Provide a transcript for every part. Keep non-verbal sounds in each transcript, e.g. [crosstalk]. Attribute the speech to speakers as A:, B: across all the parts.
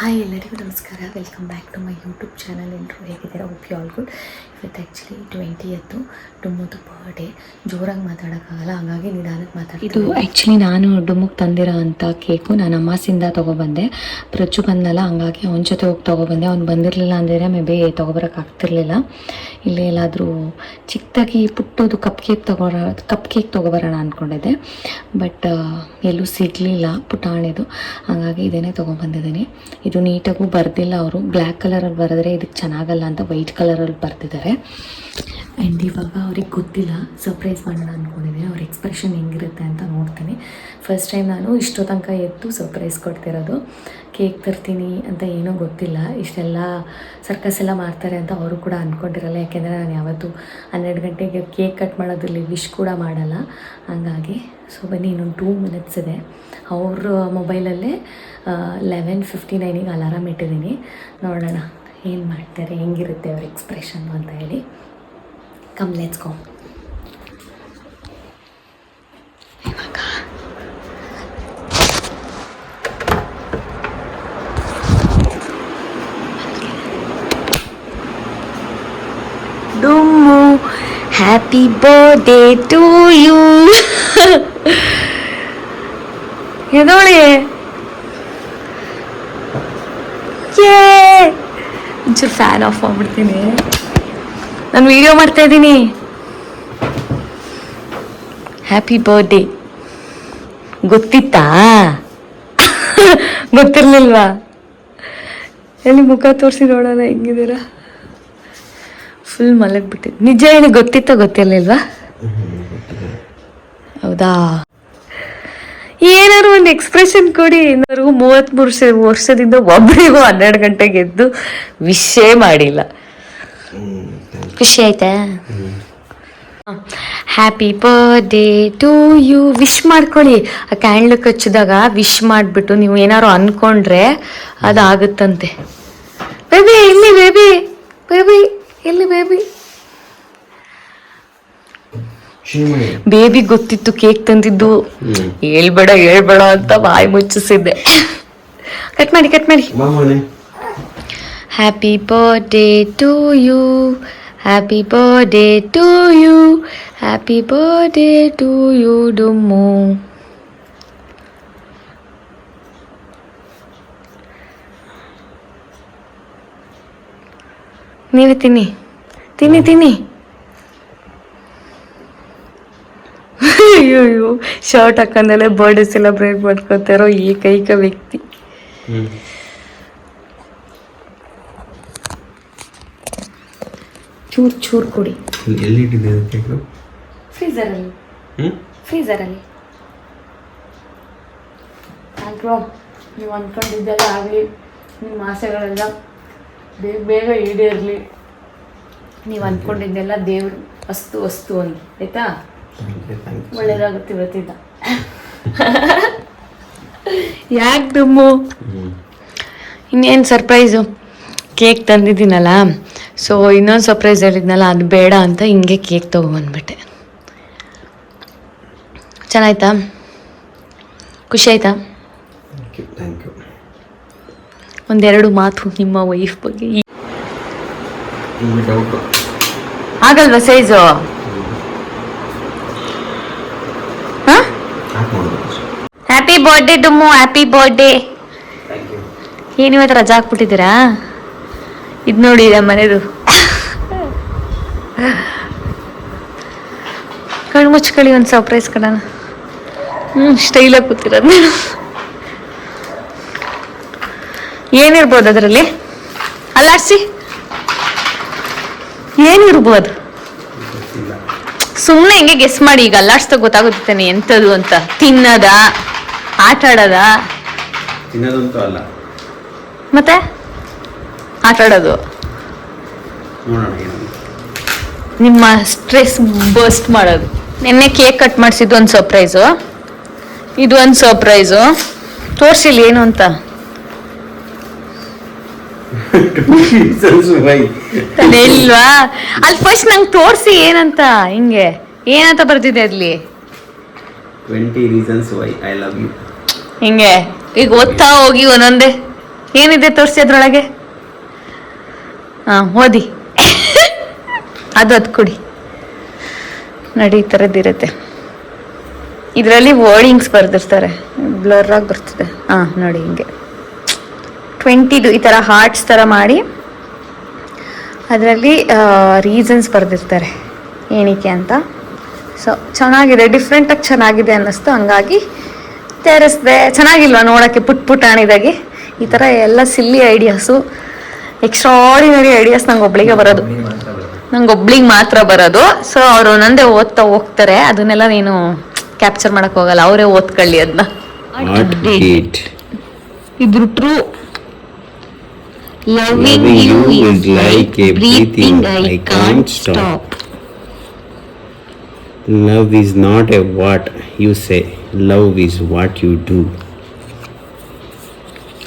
A: Hi ಎಲ್ಲರಿಗೂ ನಮಸ್ಕಾರ. Welcome back to my YouTube channel ಎಲ್ಲರೂ ಹೇಗಿದ್ದೀರಾ? ಓಪ್ ಯು ಆಲ್ ಗುಡ್ ಇವತ್ತು ಆ್ಯಕ್ಚುಲಿ ಟ್ವೆಂಟಿ ಎತ್ತು ಡುಮ್ಮುದು ಬರ್ಡೇ ಜೋರಾಗಿ ಮಾತಾಡೋಕ್ಕಾಗಲ್ಲ, ಹಾಗಾಗಿ ನಿಧಾನಕ್ಕೆ ಮಾತಾಡಿ ಇದು ಆ್ಯಕ್ಚುಲಿ ನಾನು ಡುಮ್ಮುಗೆ ತಂದಿರೋ ಅಂಥ ಕೇಕು ನಾನು ಅಮ್ಮಾಸಿಂದ ತೊಗೊಬಂದೆ. ಪ್ರಚು ಬಂದಲ್ಲ ಹಂಗಾಗಿ ಅವನ ಜೊತೆ ಹೋಗಿ ತೊಗೊಬಂದೆ. ಅವ್ನು ಬಂದಿರಲಿಲ್ಲ ಅಂದರೆ ಮೇ ಬಿ ತೊಗೊಬರೋಕ್ಕಾಗ್ತಿರ್ಲಿಲ್ಲ ಇಲ್ಲೇ ಎಲ್ಲಾದರೂ ಚಿಕ್ಕದಾಗಿ ಪುಟ್ಟದು ಕಪ್ ಕೇಕ್ ತೊಗೊಳ ಕಪ್ ಕೇಕ್ ತೊಗೊಬರೋಣ ಅಂದ್ಕೊಂಡಿದ್ದೆ ಬಟ್ ಎಲ್ಲೂ ಸಿಗಲಿಲ್ಲ ಪುಟಾಣಿದು. ಹಾಗಾಗಿ ಇದೇನೇ ತೊಗೊಂಬಂದಿದ್ದೀನಿ. ಇದು ನೀಟಾಗೂ ಬರ್ದಿಲ್ಲ ಅವರು. ಬ್ಲ್ಯಾಕ್ ಕಲರಲ್ಲಿ ಬರೆದ್ರೆ ಇದಕ್ಕೆ ಚೆನ್ನಾಗಲ್ಲ ಅಂತ ವೈಟ್ ಕಲರಲ್ಲಿ ಬರೆದಿದ್ದಾರೆ. ಆ್ಯಂಡ್ ಇವಾಗ ಅವ್ರಿಗೆ ಗೊತ್ತಿಲ್ಲ ಸರ್ಪ್ರೈಸ್ ಮಾಡೋಣ ಅಂದ್ಕೊಂಡಿದ್ದೀನಿ ಅವ್ರ ಎಕ್ಸ್ಪ್ರೆಷನ್ ಹೆಂಗಿರುತ್ತೆ ಅಂತ ನೋಡ್ತೀನಿ. ಫಸ್ಟ್ ಟೈಮ್ ನಾನು ಇಷ್ಟೋ ತನಕ ಎದ್ದು ಸರ್ಪ್ರೈಸ್ ಕೊಡ್ತಿರೋದು. ಕೇಕ್ ತರ್ತೀನಿ ಅಂತ ಏನೂ ಗೊತ್ತಿಲ್ಲ. ಇಷ್ಟೆಲ್ಲ ಸರ್ಕಸ್ ಎಲ್ಲ ಮಾಡ್ತಾರೆ ಅಂತ ಅವರು ಕೂಡ ಅಂದ್ಕೊಂಡಿರಲ್ಲ ಯಾಕೆಂದರೆ ನಾನು ಯಾವತ್ತೂ ಹನ್ನೆರಡು ಗಂಟೆಗೆ ಕೇಕ್ ಕಟ್ ಮಾಡೋದ್ರಲ್ಲಿ ವಿಶ್ ಕೂಡ ಮಾಡಲ್ಲ. ಹಂಗಾಗಿ ಸೊ ಬನ್ನಿ, ಇನ್ನೊಂದು ಟೂ ಮಿನಿಟ್ಸ್ ಇದೆ. ಅವ್ರ ಮೊಬೈಲಲ್ಲೇ ಲೆವೆನ್ ಫಿಫ್ಟಿ ನೈನಿಗೆ ಅಲಾರಾಮ್ ಇಟ್ಟಿದ್ದೀನಿ. ನೋಡೋಣ. ಏನು ಮಾಡ್ತಾರೆ? ಹೆಂಗಿರುತ್ತೆ ಅವ್ರ ಎಕ್ಸ್ಪ್ರೆಷನ್ ಅಂತ ಹೇಳಿ. Come let's co ಡುಮ್ಮು happy birthday to you ಎದೋಳಿ ಏ ಒಂಚೂರು ಫ್ಯಾನ್ ಆಫ್ ಮಾಡ್ಬಿಡ್ತೀನಿ ನಾನು ವಿಡಿಯೋ ಮಾಡ್ತಾ ಇದ್ದೀನಿ. Happy birthday ಗೊತ್ತಿತ್ತಾ? [laughs] ಗೊತ್ತಿರ್ಲಿಲ್ವಾ? ಎಲ್ಲಿ ಮುಖ ತೋರಿಸಿ ನೋಡೋಣ ಹೆಂಗಿದ್ದೀರಾ? ಫುಲ್ ಮಲಗ್ಬಿಟ್ಟಿದ್ದು ನಿಜ ಹೇಳಿ ಗೊತ್ತಿತ್ತ ಗೊತ್ತಿರಲಿಲ್ವಾ? ಹೌದಾ? ಏನಾದ್ರು ಒಂದು ಎಕ್ಸ್ಪ್ರೆಷನ್ ಕೊಡಿ. ಏನಾದ್ರು ಮೂವತ್ ಮೂರು ವರ್ಷದಿಂದ ಒಬ್ಬರಿಗೂ ಹನ್ನೆರಡು ಗಂಟೆಗೆ ಎದ್ದು ವಿಶೇ ಮಾಡಿಲ್ಲ. ಖುಷಿ ಆಯ್ತಾ? Happy birthday to you wish ಮಾಡ್ಕೊಳ್ಳಿ. ಆ ಕ್ಯಾಂಡ್ಲ್ ಕಚ್ಚಿದಾಗ ವಿಶ್ ಮಾಡಿಬಿಟ್ಟು ನೀವು ಏನಾದ್ರು ಅನ್ಕೊಂಡ್ರೆ ಅದಾಗುತ್ತಂತೆ. ಬೇಬಿ ಇಲ್ಲಿ ಬೇಬಿ ಬೇಬಿ ಇಲ್ಲಿ ಬೇಬಿ ಬೇಬಿ ಗೊತ್ತಿತ್ತು ಕೇಕ್ ತಂದಿದ್ದು. ಹೇಳ್ಬೇಡ ಹೇಳ್ಬೇಡ ಅಂತ ಬಾಯಿ ಮುಚ್ಚಿಸಿದ್ದೆ. ಕಟ್ ಮಾಡಿ ಕಟ್ ಮಾಡಿ. Happy birthday to you happy birthday to you happy birthday to you Dummu ನೀವೇ ತಿನ್ನಿ. ತಿನ್ನಿ ತಿನ್ನಿ. ಅಯ್ಯೋ ಶರ್ಟ್ ಹಾಕೊಂಡಲ್ಲೇ ಬರ್ಡೇ ಸೆಲೆಬ್ರೇಟ್ ಮಾಡ್ಕೊತಾರೋ ಏಕೈಕ ವ್ಯಕ್ತಿ. ಚೂರ್ ಚೂರ್ ಕೊಡಿ.
B: ಫ್ರೀಜರ್
A: ಅಲ್ಲಿ
B: ಹ್ಮ್?
A: ಫ್ರೀಜರ್ ಅಲ್ಲಿ ಅಂಕ್ರೋ ನೀವು ಅಂದ್ಕೊಂಡಿದ್ದೆಲ್ಲ ಆಗಲಿ ನಿಮ್ಮ ಆಸೆಗಳೆಲ್ಲ ಬೇಗ ಬೇಗ ಈಡೇರಲಿ. ನೀವು ಅಂದ್ಕೊಂಡಿದ್ದೆಲ್ಲ ದೇವ್ರ ವಸ್ತು ವಸ್ತು ಅಂತ ಆಯ್ತಾ? ಒಳ್ಳೇದಾಗುತ್ತೆ ಇವತ್ತಿಂದ. [laughs] ಯಾಕೆ ದುಮ್ಮು ಇನ್ನೇನು ಸರ್ಪ್ರೈಸು ಕೇಕ್ ತಂದಿದ್ದೀನಲ್ಲ. ಸೊ ಇನ್ನೊಂದು ಸರ್ಪ್ರೈಸ್ ಹೇಳಿದ್ನಲ್ಲ ಅದು ಬೇಡ ಅಂತ ಹಿಂಗೆ ಕೇಕ್ ತೊಗೊಂಬಂದ್ಬಿಟ್ಟೆ ಚೆನ್ನಾಯ್ತಾ? ಖುಷಿ ಆಯ್ತಾ
B: ಥ್ಯಾಂಕ್ ಯು
A: ಒಂದೆರಡು ಮಾತು ನಿಮ್ಮ ವೈಫ್ ಬಗ್ಗೆ. ಆಗಲ್ವಾ ಸೈಜು ಹಾಂ
B: ಹಾಕಿ ನೋಡ್ಬೇಕು
A: happy birthday Dummu happy birthday ಏನು ಇವತ್ತು ರಜಾ ಹಾಕ್ಬಿಟ್ಟಿದ್ದೀರಾ? ಇದು ನೋಡಿ ನಮ್ಮ ಮನೆದು ಕಣ್ಣು ಮುಚ್ಕೊಳ್ಳಿ ಒಂದು ಸರ್ಪ್ರೈಸ್ ಕಣ ಹ್ಞೂ ಸ್ಟೈಲಾಗಿ ಕೂತಿರೋದು ನಾನು. ಏನಿರ್ಬೋದು ಅದರಲ್ಲಿ? ಅಲ್ಲಾಡ್ಸಿ ಏನಿರ್ಬೋದು? ಸುಮ್ಮನೆ ಹಿಂಗೆ ಗೆಸ್ ಮಾಡಿ ಈಗ ಅಲ್ಲಾಡ್ಸ್ದಾಗ ಗೊತ್ತಾಗುತ್ತೆ ಎಂಥದ್ದು ಅಂತ. ತಿನ್ನದ. ಆಟ ಆಡೋದ?
B: ತಿನ್ನೋದಂತೂ ಅಲ್ಲ.
A: ಮತ್ತೆ? ಆಟ ಆಡೋದು?
B: ನೋಡೋಣ ಏನು
A: ನಿಮ್ಮ ಸ್ಟ್ರೆಸ್ ಬರ್ಸ್ಟ್ ಮಾಡೋದು. ನಿನ್ನೆ ಕೇಕ್ ಕಟ್ ಮಾಡಿಸಿದ್ದು ಒಂದು ಸರ್ಪ್ರೈಸು ಇದು ಒಂದು ಸರ್ಪ್ರೈಸು ತೋರಿಸಿಲ್ಲ ಏನು ಅಂತ?
B: ವೈ
A: ಇಲ್ವಾ ಅಲ್ಲಿ ಫಸ್ಟ್ ನಂಗೆ ತೋರಿಸಿ ಏನಂತ ಹಿಂಗೆ. ಏನಂತ ಬರ್ತಿದೆ ಅಲ್ಲಿ?
B: Twenty reasons why I love you
A: ಹಿಂಗೆ. ಈಗ ಓದ್ತಾ ಹೋಗಿ ಒಂದೊಂದೇ. ಏನಿದೆ ತೋರಿಸಿ ಅದ್ರೊಳಗೆ? ಹಾಂ ಓದಿ. ಅದು ಅದು ಕೊಡಿ. ನೋಡಿ, ಈ ಇದರಲ್ಲಿ ವರ್ಡಿಂಗ್ಸ್ ಬರ್ದಿರ್ತಾರೆ. ಬ್ಲರ್ ಆಗಿ ಬರ್ತದೆ. ಹಾಂ ನೋಡಿ ಹಿಂಗೆ. ಟ್ವೆಂಟಿದು ಈ ಥರ ಹಾರ್ಟ್ಸ್ ಥರ ಮಾಡಿ. ಅದರಲ್ಲಿ ರೀಸನ್ಸ್ ಬರೆದಿರ್ತಾರೆ. ಏನಕ್ಕೆ ಅಂತ. ಸೊ ಚೆನ್ನಾಗಿದೆ. ಡಿಫ್ರೆಂಟಾಗಿ ಚೆನ್ನಾಗಿದೆ ಅನ್ನಿಸ್ತು. ಹಂಗಾಗಿ ತೇರಿಸ್ದೆ ಚೆನ್ನಾಗಿಲ್ವಾ ನೋಡೋಕ್ಕೆ ಪುಟ್ ಪುಟಾಣಿದಾಗಿ ಈ ಥರ ಎಲ್ಲ ಸಿಲ್ಲಿ ಐಡಿಯಾಸು ಎಕ್ಸ್ಟ್ರಾಡಿನರಿ ಐಡಿಯಾಸ್ ನಂಗೆ ಒಬ್ಳಿಗೆ ಬರೋದು. ನಂಗೆ ಒಬ್ಳಿಗೆ ಮಾತ್ರ ಬರೋದು. ಸೊ ಅವರು ಒಂದೊಂದೇ ಓದ್ತಾ ಹೋಗ್ತಾರೆ. ಅದನ್ನೆಲ್ಲ ನೀನು ಕ್ಯಾಪ್ಚರ್ ಮಾಡಕ್ ಹೋಗಲ್ಲ. ಅವರೇ ಓದ್ಕೊಳ್ಳಿ ಅದನ್ನ ಇದ್ರು true
B: Loving you is like a breathing, I can't stop. Love is not a what you say, love is what you do.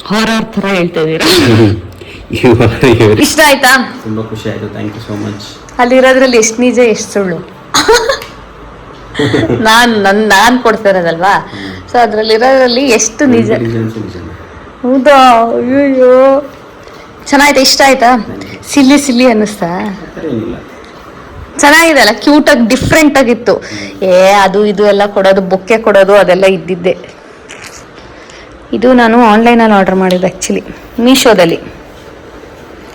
A: Horror ಥರ ಹೇಳ್ತಾ ಇದೀರಾ [laughs]
B: You are your.
A: ಇಷ್ಟ ಆಯ್ತಾ?
B: ತುಂಬ ಖುಷಿ ಆಯಿತು ಥ್ಯಾಂಕ್ ಯು ಸೋ ಮಚ್
A: ಅಲ್ಲಿರೋದ್ರಲ್ಲಿ ಎಷ್ಟು ನಿಜ ಎಷ್ಟು ಸುಳ್ಳು? [laughs] ನಾನ್ ನನ್ ನಾನ್ ಕೊಡ್ತಾ ಇರೋದಲ್ವಾ? ಸೊ ಅದ್ರಲ್ಲಿರೋದ್ರಲ್ಲಿ ಎಷ್ಟು ನಿಜ? ಹೌದಾ? ಅಯ್ಯೋ ಚೆನ್ನಾಯ್ತಾ ಇಷ್ಟ ಆಯ್ತಾ? ಸಿಲ್ಲಿ ಸಿಲ್ಲಿ ಅನ್ನಿಸ್ತಾ?
B: ಏನಿಲ್ಲ.
A: ಚೆನ್ನಾಗಿದೆ ಅಲ್ಲ ಕ್ಯೂಟಾಗಿ ಡಿಫ್ರೆಂಟ್ ಆಗಿತ್ತು. ಏ ಅದು ಇದು ಎಲ್ಲ ಕೊಡೋದು ಬೊಕ್ಕೆ ಕೊಡೋದು ಅದೆಲ್ಲ ಇದ್ದಿದ್ದೆ. ಇದು ನಾನು ಆನ್ಲೈನಲ್ಲಿ ಆರ್ಡರ್ ಮಾಡಿದ್ದೆ ಆ್ಯಕ್ಚುಲಿ ಮೀಶೋದಲ್ಲಿ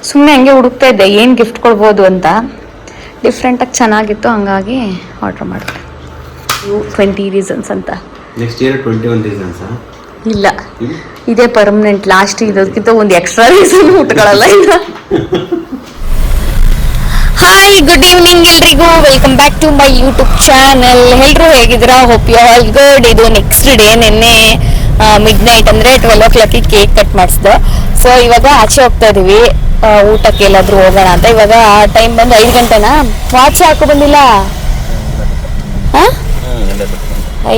A: ಸುಮ್ಮನೆ ಹಂಗೆ ಹುಡುಕ್ತಾ ಇದ್ದೆ ಏನು ಗಿಫ್ಟ್ ಕೊಡ್ಬೋದು ಅಂತ. ಡಿಫ್ರೆಂಟಾಗಿ ಚೆನ್ನಾಗಿತ್ತು ಹಂಗಾಗಿ ಆರ್ಡರ್ ಮಾಡಿದೆ. ಟ್ವೆಂಟಿ ರೀಸನ್ಸ್ ಅಂತ.
B: Next year twenty one reasons
A: ಇಲ್ಲ. ಇದೇ? ಪರ್ಮನೆಂಟ್ ಲಾಸ್ಟ್ ಇದಕ್ಕಿಂತ ಒಂದು ಎಕ್ಸ್ಟ್ರಾ ರೀಸನ್ ಉಟ್ಕೊಳ್ಳಲ್ಲ ಇಲ್ಲ [laughs] ಹಾಯ್ ಗುಡ್ ಈವ್ನಿಂಗ್ ಎಲ್ರಿಗೂ. Welcome back to my YouTube channel ಎಲ್ಲರೂ ಹೇಗಿದ್ರ ಹೋಪ್ ಯು ಆಲ್ ಗುಡ್ ಇದು ನೆಕ್ಸ್ಟ್ ಡೇ ನಿನ್ನೆ ಮಿಡ್ ನೈಟ್ ಅಂದರೆ ಟ್ವೆಲ್ ಓ ಕ್ಲಾಕಿಗೆ ಕೇಕ್ ಕಟ್ ಮಾಡಿಸ್ದು ಸೊ ಇವಾಗ ಆಚೆ ಹೋಗ್ತಾ ಇದೀವಿ. ಊಟಕ್ಕೆ ಎಲ್ಲಾದ್ರೂ ಹೋಗೋಣ ಅಂತ. ಇವಾಗ ಆ ಟೈಮ್ ಬಂದು ಐದು ಗಂಟೆನಾ? ವಾಚ್ ಹಾಕೋ ಬಂದಿಲ್ಲ? ಹಾಂ?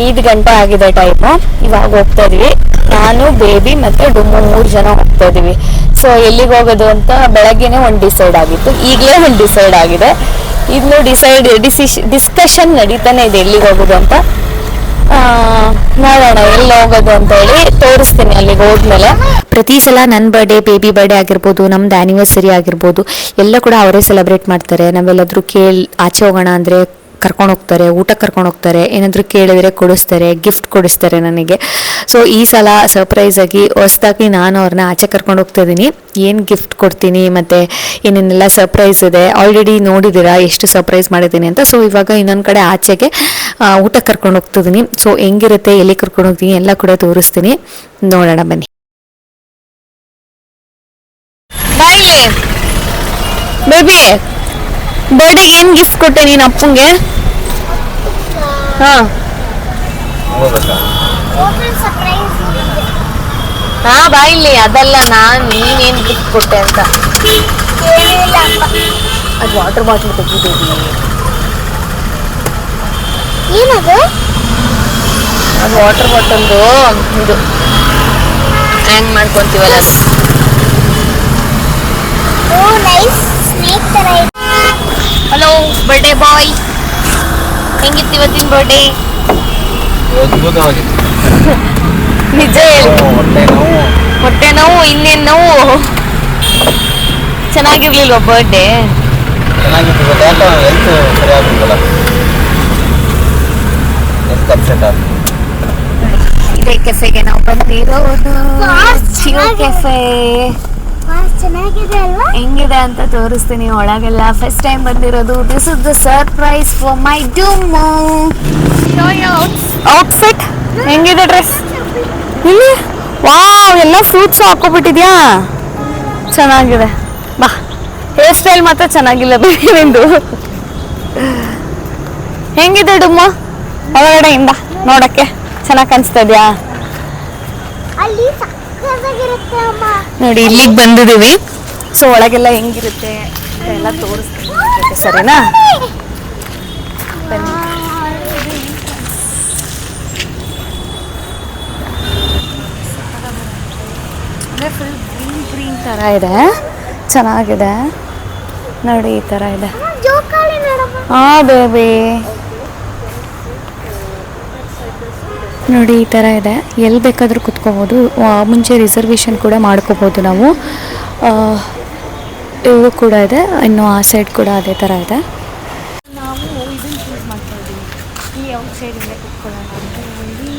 A: ಐದು ಗಂಟೆ ಆಗಿದೆ ಟೈಮು ಇವಾಗ ಹೋಗ್ತಾ ಇದೀವಿ. ನಾನು ಬೇಬಿ ಮತ್ತೆ ಡುಮ್ಮು ಮೂರು ಜನ ಹೋಗ್ತಾ ಇದೀವಿ. ಸೊ ಎಲ್ಲಿಗೆ ಹೋಗೋದು ಅಂತ ಬೆಳಗ್ಗೆನೆ ಒಂದು ಡಿಸೈಡ್ ಆಗಿತ್ತು. ಈಗಲೇ ಒಂದು ಡಿಸೈಡ್ ಆಗಿದೆ. ಇನ್ನು ಡಿಸೈಡ್ ಡಿಸಿಶ್ ಡಿಸ್ಕಷನ್ ನಡೀತಾನೆ ಇದೆ ಎಲ್ಲಿಗೆ ಹೋಗೋದು ಅಂತ. ನೋಡೋಣ ಎಲ್ಲಿ ಹೋಗೋದು ಅಂತ ಹೇಳಿ ತೋರಿಸ್ತೀನಿ ಅಲ್ಲಿಗೆ ಹೋದ್ಮೇಲೆ. ಪ್ರತಿ ಸಲ ನನ್ನ ಬರ್ಡೇ ಬೇಬಿ ಬರ್ಡೇ ಆಗಿರ್ಬೋದು, ನಮ್ದು ಆ್ಯನಿವರ್ಸರಿ ಆಗಿರ್ಬೋದು, ಎಲ್ಲ ಕೂಡ ಅವರೇ ಸೆಲೆಬ್ರೇಟ್ ಮಾಡ್ತಾರೆ. ನಾವೆಲ್ಲಾದರೂ ಕೇಳಿ, ಆಚೆ ಹೋಗೋಣ ಅಂದರೆ ಕರ್ಕೊಂಡು ಹೋಗ್ತಾರೆ, ಊಟ ಕರ್ಕೊಂಡು ಹೋಗ್ತಾರೆ, ಏನಾದರೂ ಕೇಳಿದರೆ ಕೊಡಿಸ್ತಾರೆ ಗಿಫ್ಟ್ ಕೊಡಿಸ್ತಾರೆ ನನಗೆ. ಸೊ ಈ ಸಲ ಸರ್ಪ್ರೈಸ್ ಆಗಿ ಹೊಸ್ದಾಗಿ ನಾನು ಅವ್ರನ್ನ ಆಚೆ ಕರ್ಕೊಂಡು ಹೋಗ್ತಾ ಇದ್ದೀನಿ ಏನು ಗಿಫ್ಟ್ ಕೊಡ್ತೀನಿ ಮತ್ತು ಏನೇನೆಲ್ಲ ಸರ್ಪ್ರೈಸ್ ಇದೆ ಆಲ್ರೆಡಿ ನೋಡಿದ್ದೀರಾ ಎಷ್ಟು ಸರ್ಪ್ರೈಸ್ ಮಾಡಿದ್ದೀನಿ ಅಂತ. ಸೊ ಇವಾಗ ಇನ್ನೊಂದು ಕಡೆ ಆಚೆಗೆ ಊಟಕ್ಕೆ ಊಟ ಕರ್ಕೊಂಡು ಹೋಗ್ತಿದ್ದೀನಿ ಸೊ ಹೆಂಗಿರುತ್ತೆ, ಎಲ್ಲಿ ಕರ್ಕೊಂಡು ಹೋಗ್ತೀನಿ ಎಲ್ಲ ಕೂಡ ತೋರಿಸ್ತೀನಿ. ನೋಡೋಣ ಬನ್ನಿ. ಬೇಬಿ. ಬರ್ಡೇಗೆ ಏನ್ ಗಿಫ್ಟ್ ಕೊಟ್ಟೆ ನೀನು ಅಪ್ಪಂಗೆ? ಹಾಂ. ಹಾ ಇಲ್ಲಿ. ಅದಲ್ಲ ನಾನು ನೀನೇನು ಗಿಫ್ಟ್ ಕೊಟ್ಟೆ ಅಂತ. ಅದು ವಾಟರ್ ಬಾಟಲ್ ತೆಗಿದ್ದೀವಿ
C: ಏನದು?
A: ಅದು ವಾಟರ್ ಬಾಟಲ್ದು ಇದು. ಹ್ಯಾಂಗ್ ಮಾಡ್ಕೊಂತೀವಲ್ಲ
C: ಓ ನೈಸ್ ಸ್ನೇಕ್ ತರ ಇದೆ.
A: ಹಲೋ ಬರ್ಡೇ ಬಾಯ್ ಹೆಂಗಿತ್ತು ಇವತ್ತಿನ ಬರ್ಡೇ
B: ಅದ್ಭುತವಾಗಿತ್ತು
A: ನಿಜ ಹೇಳಿ
B: ಹೊಟ್ಟೆ ನೋವು.
A: ಹೊಟ್ಟೆ ನೋವು ಇನ್ನೇನು ನೋವು? ಚೆನ್ನಾಗಿರ್ಲಿಲ್ವಾ ಬರ್ಡೇ
B: ಚೆನ್ನಾಗಿತ್ತು ಬಟ್ ಯಾಕೋ ಹೆಲ್ತ್ ಸರಿಯಾಗಿಲ್ಲ ಹೆಲ್ತ್ ಅಪ್ಸೆಟ್ ಆಯ್ತು
A: ಇದೇ ಕೆಫೆಗೆ ನಾವು ಬಂದಿರೋದು.
C: ವಾಹ್,
A: ಜಿಯೋ
C: ಚೆನ್ನಾಗಿದೆ.
A: ಕೆಫೆ
C: ವಾಹ್, ಚೆನ್ನಾಗಿದೆ ಅಲ್ವಾ?
A: ಹೆಂಗಿದೆ ಅಂತ ತೋರಿಸ್ತೀನಿ. ಒಳಗೆಲ್ಲ ಫಸ್ಟ್ ಟೈಮ್ ಬಂದಿರೋದು. This is the surprise for my Dumm outfit ಹೆಂಗಿದೆ ಡ್ರೆಸ್ ಇಲ್ಲಿ? ವಾವ್ ಎಲ್ಲ ಫ್ರೂಟ್ಸ್ ಹಾಕೋಬಿಟ್ಟಿದ್ಯಾ ಚೆನ್ನಾಗಿದೆ. ಬಾ. ಹೇರ್ ಸ್ಟೈಲ್ ಮಾತ್ರ ಚೆನ್ನಾಗಿಲ್ಲ ಬೇರೆ ನಿಂದು. ಹೆಂಗಿದೆ ಡುಮ್ಮ ಒಳಗಡೆಯಿಂದ ನೋಡಕ್ಕೆ ಚೆನ್ನಾಗಿ ಕಾಣಿಸ್ತಾ ಇದೆಯಾ? ನೋಡಿ ಇಲ್ಲಿಗೆ ಬಂದಿದ್ದೀವಿ ಸೊ ಒಳಗೆಲ್ಲ ಹೆಂಗಿರುತ್ತೆ ಎಲ್ಲ ತೋರಿಸ್ತೀನಿ. ಸರಿನಾ? ಬನ್ನಿ. ಫುಲ್ ಗ್ರೀನ್ ಗ್ರೀನ್ ಥರ ಇದೆ. ಚೆನ್ನಾಗಿದೆ. ನೋಡಿ ಈ ಥರ ಇದೆ. ಹಾ ಬೇಬಿ ನೋಡಿ ಈ ಥರ ಇದೆ. ಎಲ್ಲಿ ಬೇಕಾದರೂ ಕುತ್ಕೋಬೋದು. ಮುಂಚೆ ರಿಸರ್ವೇಷನ್ ಕೂಡ ಮಾಡ್ಕೋಬೋದು ನಾವು. ಇವು ಇದು ಕೂಡ ಇದೆ. ಇನ್ನು ಆ ಸೈಡ್ ಕೂಡ ಅದೇ ಥರ ಇದೆ. ನಾವು ಇದನ್ನು ಚೂಸ್ ಮಾಡ್ತಾ ಇದ್ದೀವಿ. ಈ ಔಟ್ ಸೈಡಿಂದ ಕುತ್ಕೊಳ್ಳೋಣ ಅಂತ. ಹೇಳಿ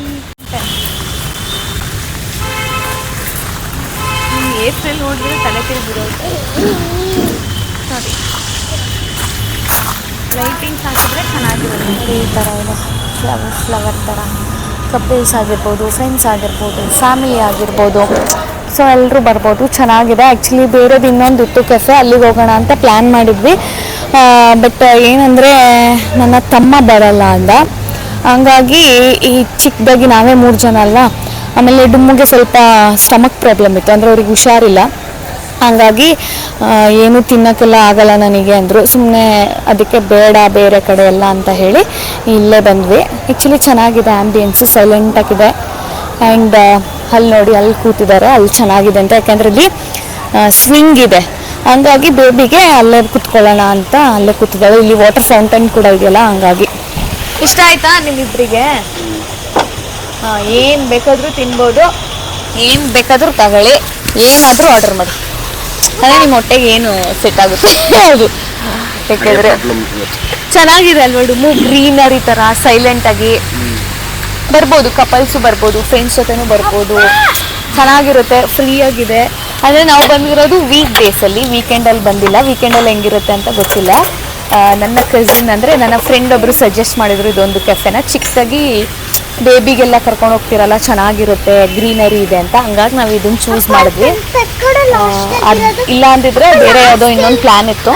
A: ಏಪ್ರಿಲ್ ನೋಡಿದ್ರೆ ತಲೆ ತಿರುಗಿರುತ್ತೆ ಸಾರಿ ಲೈಟಿಂಗ್ಸ್ ಹಾಕಿದ್ರೆ ಚೆನ್ನಾಗಿರುತ್ತೆ. ಈ ಥರ ಇದೆ. ಫ್ಲವರ್ ಫ್ಲವರ್ ಥರ. ಕಪಲ್ಸ್ ಆಗಿರ್ಬೋದು ಫ್ರೆಂಡ್ಸ್ ಆಗಿರ್ಬೋದು ಫ್ಯಾಮಿಲಿ ಆಗಿರ್ಬೋದು. ಸೊ ಎಲ್ಲರೂ ಬರ್ಬೋದು. ಚೆನ್ನಾಗಿದೆ. ಆ್ಯಕ್ಚುಲಿ ಬೇರೆದು ಇನ್ನೊಂದು ಇತ್ತು ಕೆಫೆ ಅಲ್ಲಿಗೆ ಹೋಗೋಣ ಅಂತ ಪ್ಲ್ಯಾನ್ ಮಾಡಿದ್ವಿ. ಬಟ್ ಏನಂದರೆ, ನನ್ನ ತಮ್ಮ ಬರಲ್ಲ ಅಂದ. ಹಂಗಾಗಿ ಈ ಚಿಕ್ಕದಾಗಿ ನಾವೇ ಮೂರು ಜನ ಅಲ್ವಾ? ಆಮೇಲೆ ಡುಮ್ಮಗೆ ಸ್ವಲ್ಪ ಸ್ಟಮಕ್ ಪ್ರಾಬ್ಲಮ್ ಇತ್ತು. ಅಂದರೆ ಅವ್ರಿಗೆ ಹುಷಾರಿಲ್ಲ. ಹಂಗಾಗಿ ಏನು ತಿನ್ನೋಕ್ಕೆಲ್ಲ ಆಗಲ್ಲ ನನಗೆ ಅಂದರು. ಸುಮ್ಮನೆ ಅದಕ್ಕೆ ಬೇಡ, ಬೇರೆ ಕಡೆ ಎಲ್ಲ ಅಂತ ಹೇಳಿ ಇಲ್ಲೇ ಬಂದ್ವಿ. ಆ್ಯಕ್ಚುಲಿ ಚೆನ್ನಾಗಿದೆ ಆ್ಯಂಬಿಯನ್ಸು ಸೈಲೆಂಟಾಗಿದೆ ಆ್ಯಂಡ್ ಅಲ್ಲಿ ನೋಡಿ, ಅಲ್ಲಿ ಕೂತಿದ್ದಾರೆ, ಅಲ್ಲಿ ಚೆನ್ನಾಗಿದೆ ಅಂತ. ಯಾಕೆಂದರೆ ಇಲ್ಲಿ ಸ್ವಿಂಗ್ ಇದೆ. ಹಂಗಾಗಿ ಬೇಬಿಗೆ ಅಲ್ಲೇ ಕುತ್ಕೊಳ್ಳೋಣ ಅಂತ ಅಲ್ಲೇ ಕೂತಿದ್ದಾಳೆ ಇಲ್ಲಿ ವಾಟರ್ ಫೌಂಟೈನ್ ಕೂಡ ಇದೆಯಲ್ಲ, ಹಂಗಾಗಿ. ಇಷ್ಟ ಆಯ್ತಾ ನಿಮ್ಮಿಬ್ಬರಿಗೆ ಏನು ಬೇಕಾದರೂ ತಿನ್ಬೋದು. ಏನು ಬೇಕಾದರೂ ತಗೊಳ್ಳಿ. ಏನಾದರೂ ಆರ್ಡರ್ ಮಾಡಿ. ಅದೇ ನಿಮ್ಮ ಹೊಟ್ಟೆಗೆ ಏನು ಸೆಟ್ ಆಗುತ್ತೆ? [laughs] ಹೌದು. ಯಾಕೆಂದರೆ ಚೆನ್ನಾಗಿದೆ ಅಲ್ವಾ ಡುಮು ಗ್ರೀನರಿ ಥರ ಸೈಲೆಂಟಾಗಿ ಬರ್ಬೋದು ಕಪಲ್ಸು ಬರ್ಬೋದು ಫ್ರೆಂಡ್ಸ್ ಜೊತೆನೂ ಬರ್ಬೋದು. ಚೆನ್ನಾಗಿರುತ್ತೆ ಫ್ರೀ ಆಗಿದೆ. ಅಂದರೆ ನಾವು ಬಂದಿರೋದು ವೀಕ್ ಡೇಸಲ್ಲಿ ವೀಕೆಂಡಲ್ಲಿ ಬಂದಿಲ್ಲ. ವೀಕೆಂಡಲ್ಲಿ ಹೆಂಗಿರುತ್ತೆ ಅಂತ ಗೊತ್ತಿಲ್ಲ. ನನ್ನ ಕಸಿನ್ ಅಂದರೆ ನನ್ನ ಫ್ರೆಂಡ್ ಒಬ್ಬರು ಸಜೆಸ್ಟ್ ಮಾಡಿದ್ರು ಇದೊಂದು ಕೆಫೆನ ಚಿಕ್ಕದಾಗಿ ಬೇಬಿಗೆಲ್ಲ ಕರ್ಕೊಂಡು ಹೋಗ್ತಿರಲ್ಲ ಚೆನ್ನಾಗಿರುತ್ತೆ ಗ್ರೀನರಿ ಇದೆ ಅಂತ. ಹಂಗಾಗಿ ನಾವು ಇದನ್ನ ಚೂಸ್ ಮಾಡಿದ್ವಿ. ಇಲ್ಲ ಅಂದಿದ್ರೆ ಬೇರೆ ಯಾವುದೋ ಇನ್ನೊಂದು ಪ್ಲ್ಯಾನ್ ಇತ್ತು.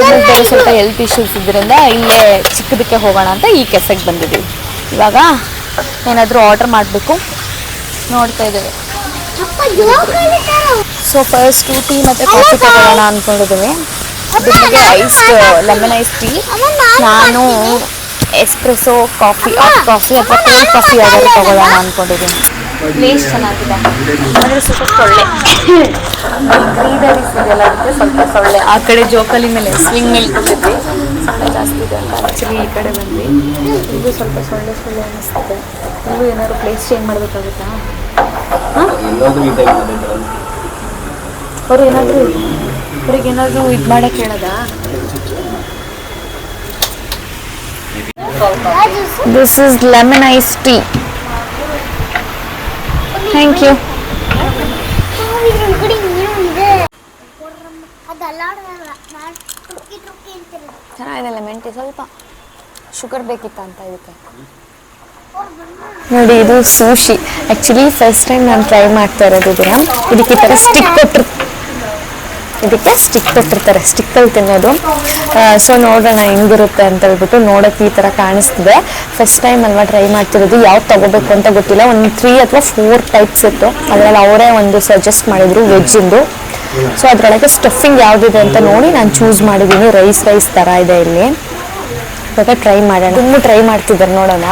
A: ಬೇರೆ ಸ್ವಲ್ಪ ಹೆಲ್ತ್ ಇಶ್ಯೂಸ್ ಇದ್ರಿಂದ ಇಲ್ಲೇ ಚಿಕ್ಕದಕ್ಕೆ ಹೋಗೋಣ ಅಂತ ಈ ಕೆಸಕ್ಕೆ ಬಂದಿದ್ದೀವಿ ಇವಾಗ ಏನಾದರೂ ಆರ್ಡರ್ ಮಾಡಬೇಕು. ನೋಡ್ತಾ ಇದ್ದೇವೆ. ಸೊ ಫಸ್ಟ್ ಟೀ ಮತ್ತು ಕಾಫಿ ತಗೊಳ್ಳೋಣ ಅಂದ್ಕೊಂಡಿದ್ದೀವಿ ಐಸ್ ಲೆಮನ್ ಐಸ್ ಟೀ
C: ನಾನು
A: ಎಸ್ಪ್ರೆಸೋ ಕಾಫಿ ಹಾಟ್ ಕಾಫಿ ಅಥವಾ ಕೋಲ್ಡ್ ಕಾಫಿ ಯಾವ್ದಾದ್ರು ತಗೊಳ್ಳೋಣ ಅಂದ್ಕೊಂಡಿದ್ದೀನಿ ಪ್ಲೇಸ್ ಚೆನ್ನಾಗಿದೆ. ಅಂದರೆ ಸ್ವಲ್ಪ ಸೊಳ್ಳೆ. ಗ್ರೀನರೀಸ್ ಇದೆಯಲ್ಲ ಇರುತ್ತೆ ಸ್ವಲ್ಪ ಸೊಳ್ಳೆ. ಆ ಕಡೆ ಜೋಕಾಲಿ ಮೇಲೆ ಸ್ವಿಂಗ್ ಮೇಲೆ ಕೂತಿದ್ವಿ ಸೊಳ್ಳೆ ಜಾಸ್ತಿ ಇದೆ ಅಂತ ಆ್ಯಕ್ಚುಲಿ ಈ ಕಡೆ ಬಂದ್ವಿ. ಇದು ಸ್ವಲ್ಪ ಸೊಳ್ಳೆ ಸೊಳ್ಳೆ ಅನ್ನಿಸ್ತಿದೆ ನೀವು ಏನಾದ್ರು ಪ್ಲೇಸ್ ಚೇಂಜ್ ಮಾಡಬೇಕಾಗುತ್ತಾ? ಅವ್ರು ಏನಾದರೂ ಅವ್ರಿಗೆ ಏನಾದರೂ ಇದು ಮಾಡಕ್ಕೆ ಹೇಳೋದಾ this is lemon ice tea thank you
C: ಇದ್ರ ಕಡೆ ಏನು ಇದೆ is lemon iced tea. Thank you.
A: ಚೆನ್ನಾಗಿದೆ ಟೀ ಸ್ವಲ್ಪ ಶುಗರ್ ಬೇಕಿತ್ತ ಅಂತ ಇದಕ್ಕೆ? ನೋಡಿ, ಇದು ಸೂಶಿ ಆ್ಯಕ್ಚುಲಿ ಫಸ್ಟ್ ಟೈಮ್ ನಾನು ಟ್ರೈ ಮಾಡ್ತಾ ಇರೋದು ಇದನ್ನ. ಇದಕ್ಕೆ ಈ ಥರ ಸ್ಟಿಕ್ ಕೊಟ್ಟಿರ್ ಇದಕ್ಕೆ ಸ್ಟಿಕ್ ಕೊಟ್ಟಿರ್ತಾರೆ. ಸ್ಟಿಕ್ಕಲ್ಲಿ ತಿನ್ನೋದು. ಸೊ ನೋಡೋಣ ಹೆಂಗಿರುತ್ತೆ ಅಂತ ಹೇಳ್ಬಿಟ್ಟು ನೋಡೋಕ್ಕೆ ಈ ಥರ ಕಾಣಿಸ್ತಿದೆ. ಫಸ್ಟ್ ಟೈಮ್ ಅಲ್ವಾ ಟ್ರೈ ಮಾಡ್ತಿರೋದು. ಯಾವ್ದು ತಗೋಬೇಕು ಅಂತ ಗೊತ್ತಿಲ್ಲ. ಒಂದು ತ್ರೀ ಅಥವಾ ಫೋರ್ ಟೈಪ್ಸ್ ಇತ್ತು. ಅದರಲ್ಲಿ ಅವರೇ ಒಂದು ಸಜೆಸ್ಟ್ ಮಾಡಿದ್ರು ವೆಜ್ಜಿಂದು ಸೊ ಅದರೊಳಗೆ ಸ್ಟಫಿಂಗ್ ಯಾವುದಿದೆ ಅಂತ ನೋಡಿ ನಾನು ಚೂಸ್ ಮಾಡಿದ್ದೀನಿ ರೈಸ್ ರೈಸ್ ಥರ ಇದೆ ಇಲ್ಲಿ. ಇವಾಗ ಟ್ರೈ ಮಾಡೋಣ. ತುಂಬ ಟ್ರೈ ಮಾಡ್ತಿದ್ದಾರೆ ನೋಡೋಣ.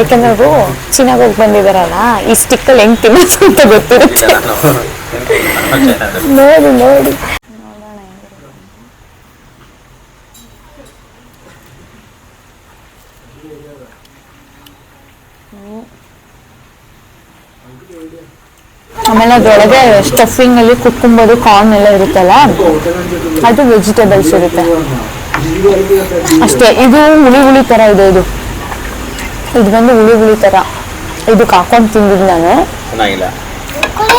A: ಯಾಕಂದ್ರೆ ಅವರು ಚೀನಾಗ ಹೋಗಿ ಬಂದಿದಾರಲ್ಲ ಈ ಸ್ಟಿಕ್ಕಲ್ಲಿ ಹೆಂಗೆ ತಿನ್ನೋದು ಅಂತ ಗೊತ್ತಿರುತ್ತೆ. [laughs] ನೋಡಿ ನೋಡಿ. ಆಮೇಲೆ ಅದರೊಳಗೆ ಸ್ಟಫಿಂಗ್ ಅಲ್ಲಿ ಕುಕ್ಕುಂಬರು ಕಾರ್ನ್ ಎಲ್ಲ ಇರುತ್ತಲ್ಲ? ಅದು ವೆಜಿಟೇಬಲ್ಸ್ ಇರುತ್ತೆ. ಅಷ್ಟೇ ಇದು ಹುಳಿ ಹುಳಿ ತರ ಇದೆ ಇದು. ಇದು ಬಂದು ಹುಳಿ ಹುಳಿ ತರ. ಇದಕ್ಕೆ ಹಾಕೊಂಡು ತಿಂದಿದ್ದು ನಾನು.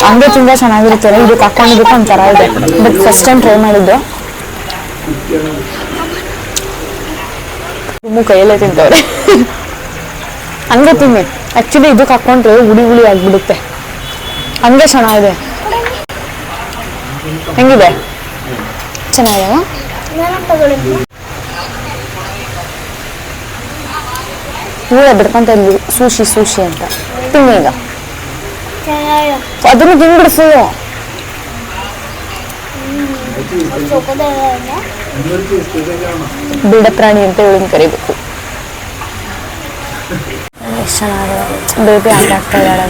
A: ಹಂಗೆ ತುಂಬಾ ಚೆನ್ನಾಗಿರುತ್ತೆ ಇದಕ್ಕೆ ಹಾಕೊಂಡಿದ್ದಕ್ಕೆ ಒಂಥರ ಇದೆ. ಬಟ್ ಫಸ್ಟ್ ಟೈಮ್ ಟ್ರೈ ಮಾಡಿದ್ದು. ತುಂಬ ಕೈಯಲ್ಲೇ ತಿಂತವ್ರೆ. ಹಂಗೆ ತಿನ್ನಿ. ಆಕ್ಚುಲಿ ಇದಕ್ಕೆ ಹಾಕೊಂಡ್ರೆ ಹುಳಿ ಹುಳಿ ಆಗ್ಬಿಡುತ್ತೆ. ಹಂಗೆ ಚೆನ್ನಾಗಿದೆ ಹೆಂಗಿದೆ? ಚೆನ್ನಾಗಿದೆ
C: ನಾನು ತಗೊಳ್ಳಿ
A: ಇವೇ ಬಿಡ್ಕೊಂತ ಇದ್ವಿ. ಸೂಶಿ ಸೂಶಿ ಅಂತ. ತಿನ್ನಿ ಈಗ.
C: ಚೆನ್ನಾಗಿ
A: ಅದನ್ನು ತಿನ್ಬಿಡಿಸು.
C: ಚೊಕ್ಕದ
A: ಬಿಡ ಪ್ರಾಣಿ ಅಂತ ಇವಳನ್ನ ಕರಿಬೇಕು. ಎಷ್ಟು ಚೆನ್ನಾಗಿದೆ ಬೇಬಿ ಆಟ ಆಡ್ತಾ ಇದ್ದಾಳೆ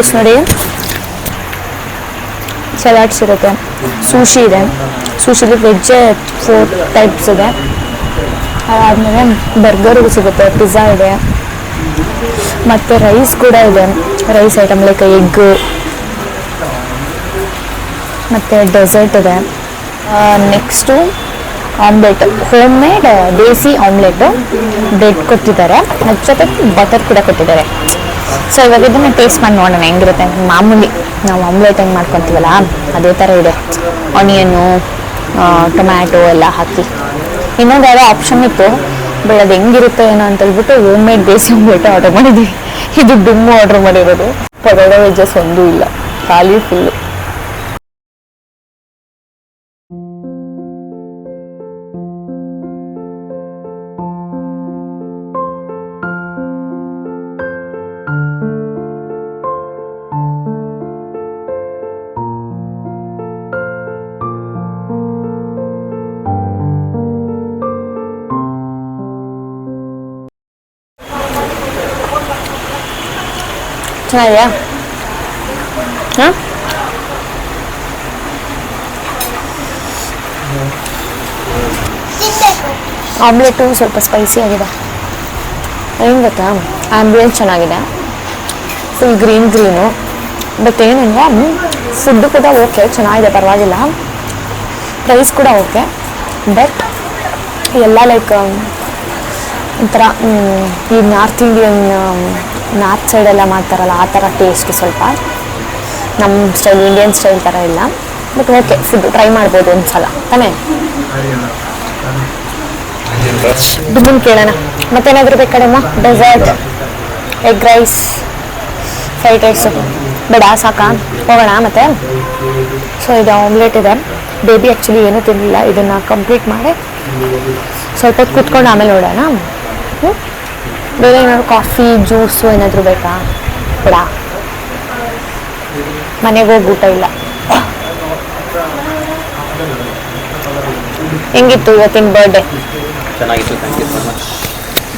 D: ಎಷ್ಟು ನೋಡಿ. ಸಲಾಡ್ಸ್ ಇರುತ್ತೆ. ಸೂಶಿ ಇದೆ. ಸೂಶಿಲಿ ವೆಜ್ಜೇ ಫೋರ್ ಟೈಪ್ಸ್ ಇದೆ. ಅದಾದಮೇಲೆ ಬರ್ಗರ್ ಸಿಗುತ್ತೆ ಪಿಜ್ಜಾ ಇದೆ. ಮತ್ತು ರೈಸ್ ಕೂಡ ಇದೆ. ರೈಸ್ ಐಟಮ್ ಲೈಕ್ ಎಗ್ ಮತ್ತು ಡೆಸರ್ಟ್ ಇದೆ. Next omelette homemade desi omelette bread ಕೊಟ್ಟಿದ್ದಾರೆ. ಅದ್ರ ಜೊತೆ ಬಟರ್ ಕೂಡ ಕೊಟ್ಟಿದ್ದಾರೆ. ಸೊ ಇವಾಗ ಇದನ್ನ ಟೇಸ್ಟ್ ಮಾಡಿ ನೋಡೋಣ, ಹೆಂಗಿರುತ್ತೆ. ಮಾಮೂಲಿ ನಾವು ಆಮ್ಲೆಟ್ ಹೆಂಗೆ ಮಾಡ್ಕೊತೀವಲ್ಲ, ಅದೇ ಥರ ಇದೆ. ಆನಿಯನ್ನು ಟೊಮ್ಯಾಟೊ ಎಲ್ಲ ಹಾಕಿ. ಇನ್ನೊಂದು ಯಾವುದೋ ಆಪ್ಷನ್ ಇತ್ತು ಬಟ್ ಅದು ಹೆಂಗಿರುತ್ತೆ ಏನೋ ಅಂತ ಹೇಳ್ಬಿಟ್ಟು home made desi omelette order ಮಾಡಿದ್ವಿ. ಇದು ಡುಮ್ಮು ಆರ್ಡರ್ ಮಾಡಿರೋದು. ಪರೋಡ ವೆಜ್ಜಸ್ ಒಂದೂ ಇಲ್ಲ. ಖಾಲಿ ಫುಲ್ಲು ಚೆನ್ನಾಗಿದೆಯಾ ಹಾಂ ಆಮ್ಲೆಟು ಸ್ವಲ್ಪ ಸ್ಪೈಸಿ ಆಗಿದೆ. ಏನು ಗೊತ್ತಾ? ಆಂಬಿಯನ್ಸ್ ಚೆನ್ನಾಗಿದೆ. ಫುಲ್ ಗ್ರೀನ್ ಗ್ರೀನು ಬಟ್ ಏನಂದ್ರೆ ಫುಡ್ ಕೂಡ ಓಕೆ ಚೆನ್ನಾಗಿದೆ, ಪರವಾಗಿಲ್ಲ. ಪ್ರೈಸ್ ಕೂಡ ಓಕೆ ಬಟ್ ಎಲ್ಲ ಲೈಕ್ ಒಂಥರ ಈ ನಾರ್ತ್ ಇಂಡಿಯನ್ ನಾರ್ತ್ ಸೈಡೆಲ್ಲ ಮಾಡ್ತಾರಲ್ಲ, ಆ ಥರ ಟೇಸ್ಟ್ ಸ್ವಲ್ಪ. ನಮ್ಮ ಸ್ಟೈಲ್ ಇಂಡಿಯನ್ ಸ್ಟೈಲ್ ಥರ ಇಲ್ಲ. ಬಟ್ ಓಕೆ ಫುಡ್ ಟ್ರೈ ಮಾಡ್ಬೋದು ಒಂದು ಸಲ ತಾನೇ? ದುಮ್ಮನ್ ಕೇಳೋಣ. ಮತ್ತೇನಾದರೂ ಬೇಕಾಡಮ್ಮ dessert egg rice fried rice ಬೇಡ, ಸಾಕಾ? ಹೋಗೋಣ ಮತ್ತೆ? ಸೊ ಇದು ಆಮ್ಲೆಟ್ ಇದೆ. ಬೇಬಿ ಆ್ಯಕ್ಚುಲಿ ಏನೂ ತಿನ್ನಲಿಲ್ಲ ಇದನ್ನು ಕಂಪ್ಲೀಟ್ ಮಾಡಿ ಸ್ವಲ್ಪ ಹೊತ್ತು ಕೂತ್ಕೊಂಡು ಆಮೇಲೆ ನೋಡೋಣ. ಹ್ಞೂ ಬೇರೆ ಏನಾದ್ರು ಕಾಫಿ ಜ್ಯೂಸು ಏನಾದರೂ ಬೇಕಾ? ಕೂಡ ಮನೆಗೆ ಹೋಗಿ ಊಟ ಇಲ್ಲ. ಹೆಂಗಿತ್ತು ಇವತ್ತಿನ ಬರ್ಡೇ
B: ಚೆನ್ನಾಗಿತ್ತು ಥ್ಯಾಂಕ್ ಯು ಸೊ ಮಚ್